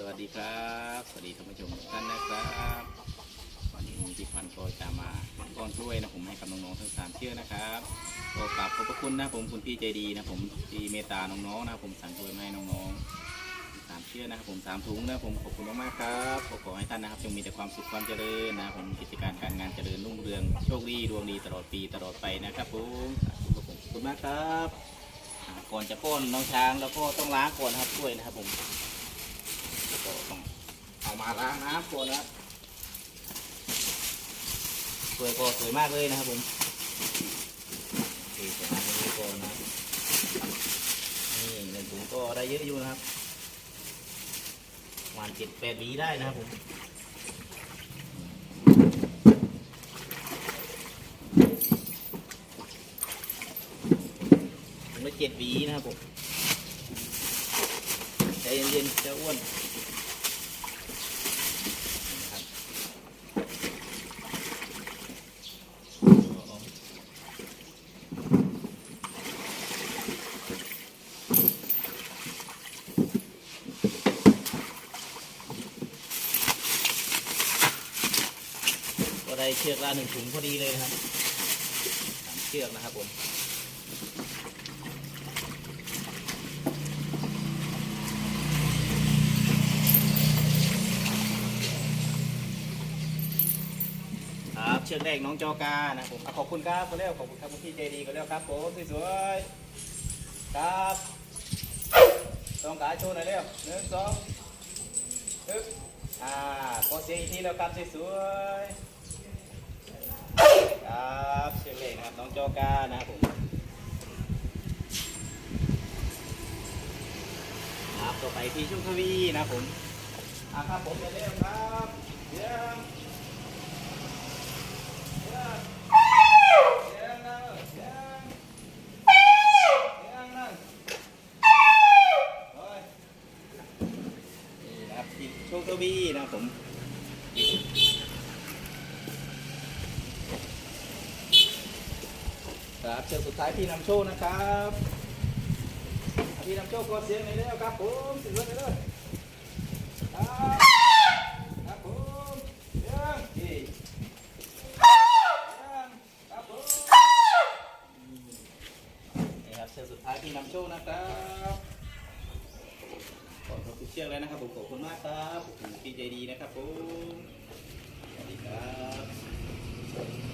สวัสดีครับ สวัสดีท่านผู้ชมทุกท่านนะครับวันนี้ผมพี่พันธุ์ก็จะมาก้อนช่วยนะผมให้กับน้องๆทั้งสามเชือกนะครับก็กราบขอบพระคุณนะผมคุณพี่ใจดีนะผมที่เมตตาน้องๆนะผมสั่งช่วยมาให้น้องๆสามเชือกนะครับผมสามถุงนะผมขอบคุณมากๆครับขอขอให้ท่านนะครับจงมีแต่ความสุขความเจริญนะผมกิจการการงานเจริญรุ่งเรืองโชคดีดวงดีตลอดปีตลอดไปนะครับผมสาธุครับผมขอบคุณมากครับก่อนจะป้นน้องช้างแล้วก็ต้องล้างก่อนครับช่วยนะครับผม ก็ต้องเอามาล้างน้ำก่อนนะครับสวยก็สวยมากเลยนะครับผมโอเคสวยมากเลยก่อนนะนี่หนึ่งถุงก็ได้เยอะอยู่นะครับประมาณเจ็ดแปดวีได้นะครับผมถุงละเจ็ดวีนะครับผมใจเย็นๆจะอ้วน นะครับก็ได้ เชือกละหนึ่งถุงพอดีเลยนะครับสามเชือกนะครับผมครับเชือกแรกน้องจอกานะผมอขอบคุณครับก็เร็วขอบคุณครับพี่ใจดีก็เร็วครับผมสวยๆครับต้องกาโชว์หน่อยเร็วหนึ่งสองฮึบอ่าขอเสียงอีกทีแล้วครับสวยๆ ครับเชือกแรกนะครับน้องจอกานะครับผมครับต่อไปพี่ชุกทวีนะครับผมอะครับผมเร็วครับเยี่ยมครับพี่โชคทวีนะครับผม ครับเชิญสุดท้ายพี่นำโชคนะครับพี่นำโชคกดเสียงหน่อยแล้วครับผมสุดยอดเลยครับครับผมเยี่ยมดีเยี่ยมครับผมนี่ครับเชิญสุดท้ายพี่นำโชคนะครับขอบคุณเชือกแล้วนะครับผมขอบคุณมากครับขอบคุณพี่ใจดีนะครับผมสวัสดีครับ